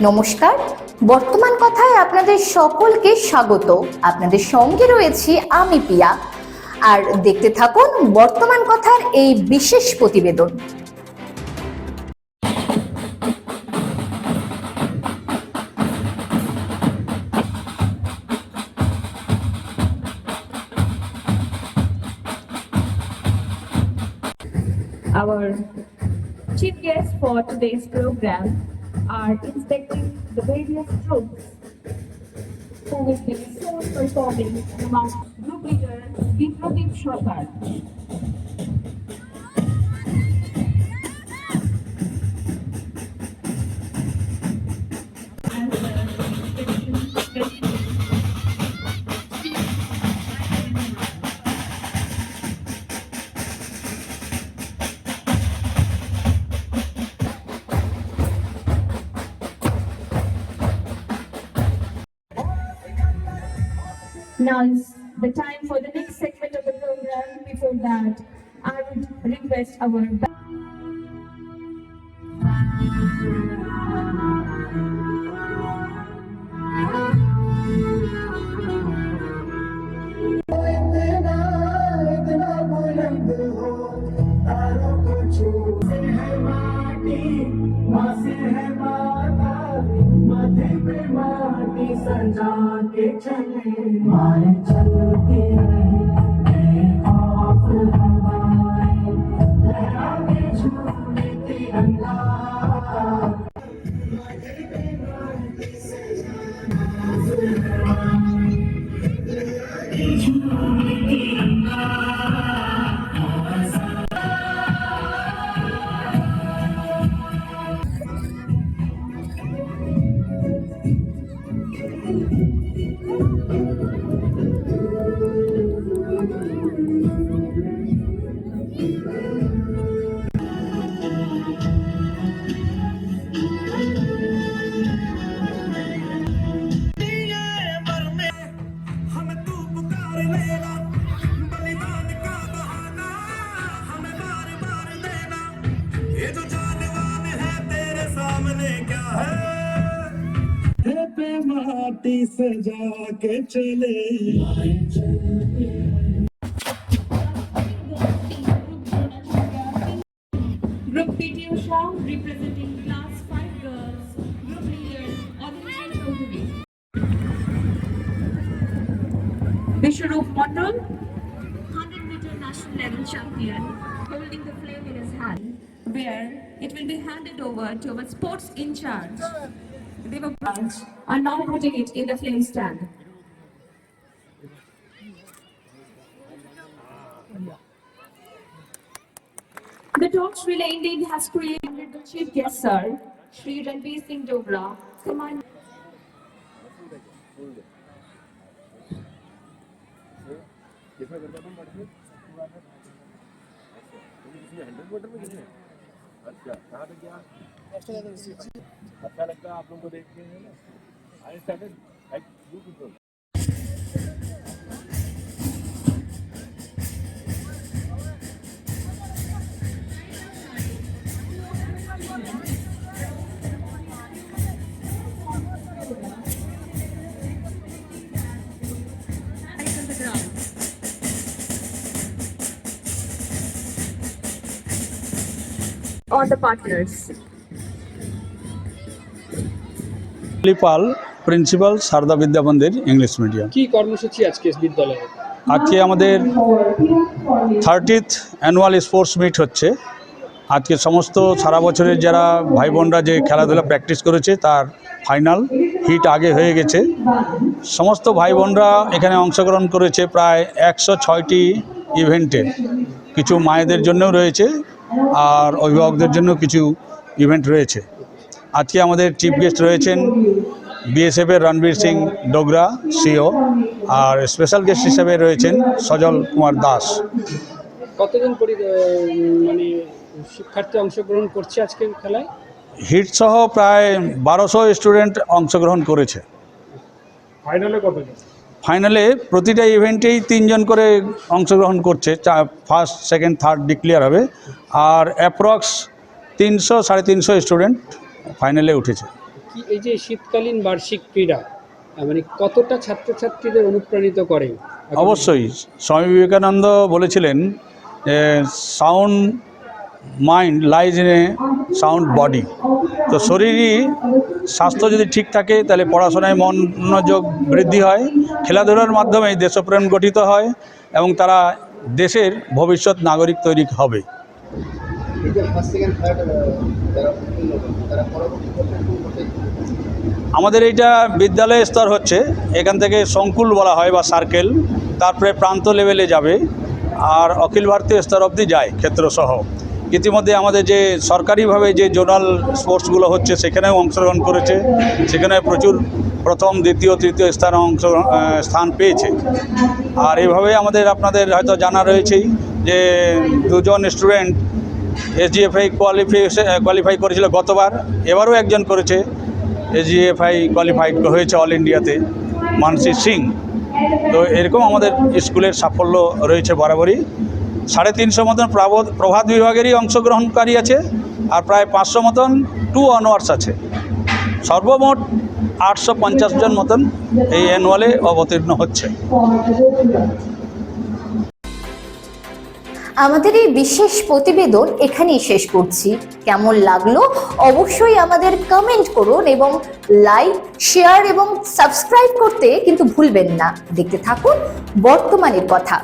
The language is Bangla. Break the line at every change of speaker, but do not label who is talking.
নমস্কার। বর্তমান কথায় আপনাদের সকলকে স্বাগত। আপনাদের সঙ্গে রয়েছি আমি পিয়া। আর দেখতে থাকুন বর্তমান কথার এই বিশেষ প্রতিবেদন।
Our chief guests for today's program are inspecting the various troops who will be soon performing among group leader Biplabib Sarkar. Now is the time for the next segment of the program. Before that, I would request our
माटी सजा के चले। मारे चलती
क्या है पे माटी सजा के चले
Group PT Usha representing class 5 girls, group leader Aditya Chaudhary. Vishwarup Mondal, 100 meter national level champion, holding the flame in his hand, where it will be handed over to our sports in charge. They were are now putting it in the flame stand. The torch relay indeed has created the chief guest sir, Sri Ranveer Singh Dogra, Command.
अच्छा कहाँ तक गया अच्छा लगता है आप लोगों को देख के है ना I started like beautiful
Eyes On the partners.
পাল principal Sarada Vidya Mandir English medium
কি কর্মসূচি আজকে বিদ্যালয়ে?
আজকে আমাদের থার্টিথ অ্যানুয়াল স্পোর্টস মিট হচ্ছে। আজকে সমস্ত সারা বছরের যারা ভাই বোনরা যে খেলাধুলা প্র্যাকটিস করেছে তার ফাইনাল হিট আগে হয়ে গেছে। সমস্ত ভাই বোনরা এখানে অংশগ্রহণ করেছে প্রায় একশো ছয়টি ইভেন্টে কিছু মায়েদের জন্যও রয়েছে। আর অভিভাবকদের জন্য কিছু ইভেন্ট রয়েছে। আজকে আমাদের চিফ গেস্ট রয়েছেন বিএসএফের রণবীর সিং ডোগরা সিও আর স্পেশাল গেস্ট হিসেবে রয়েছেন সজল কুমার দাস।
কতজন মানে শিক্ষার্থী অংশগ্রহণ করছে আজকের খেলায়?
হিট সহ প্রায় বারোশো স্টুডেন্ট অংশগ্রহণ করেছে।
ফাইনালে কতজন?
ফাইনালে প্রতিটা ইভেন্টেই তিনজন করে অংশগ্রহণ করছে চা ফার্স্ট সেকেন্ড থার্ড ডিক্লেয়ার হবে। আর অ্যাপ্রক্স তিনশো সাড়ে তিনশো স্টুডেন্ট ফাইনালে উঠেছে।
কি এই যে শীতকালীন বার্ষিক ক্রীড়া মানে কতটা ছাত্রছাত্রীদের অনুপ্রাণিত করে?
অবশ্যই স্বামী বিবেকানন্দ বলেছিলেন যে sound mind lies in a sound body. তো শরীরই স্বাস্থ্য যদি ঠিক থাকে, তাহলে পড়াশোনায় মনোযোগ বৃদ্ধি হয়। খেলাধুলার মাধ্যমে দেশপ্রেম গঠিত হয় এবং তারা দেশের ভবিষ্যৎ নাগরিক তৈরি হবে। আমাদের এইটা বিদ্যালয় স্তর হচ্ছে, এখান থেকে সংকুল বলা হয় বা সার্কেল, তারপরে প্রান্ত লেভেলে যাবে, আর অখিল ভারতীয় স্তর অবধি যায়, ক্ষেত্রসহ। ইতিমধ্যে আমাদের যে সরকারিভাবে যে জোনাল স্পোর্টসগুলো হচ্ছে, সেখানেও অংশগ্রহণ করেছে। সেখানে প্রচুর প্রথম, দ্বিতীয়, তৃতীয় স্থান অংশ স্থান পেয়েছে। আর এইভাবে আমাদের আপনাদের হয়তো জানা রয়েছেই যে দুজন স্টুডেন্ট এসজিএফআই কোয়ালিফাই কোয়ালিফাই করেছিল গতবার। এবারও একজন করেছে। এসজিএফআই কোয়ালিফাইড হয়েছে অল ইন্ডিয়াতে মানসি সিং। তো এরকম আমাদের স্কুলের সাফল্য রয়েছে বরাবরই। সাড়ে তিনশো মতন প্রভাত বিভাগেরই অংশগ্রহণকারী আছে আর প্রায় পাঁচশো মতন টু অনওয়ার্স আছে। সর্বমোট আটশো পঞ্চাশ জন মতন এই অ্যানুয়ালে অবতীর্ণ হচ্ছে।
আমাদের এই বিশেষ প্রতিবেদন এখানেই শেষ করছি। কেমন লাগল অবশ্যই আমাদের কমেন্ট করুন এবং লাইক শেয়ার এবং সাবস্ক্রাইব করতে কিন্তু ভুলবেন না। দেখতে থাকুন বর্তমানের কথা।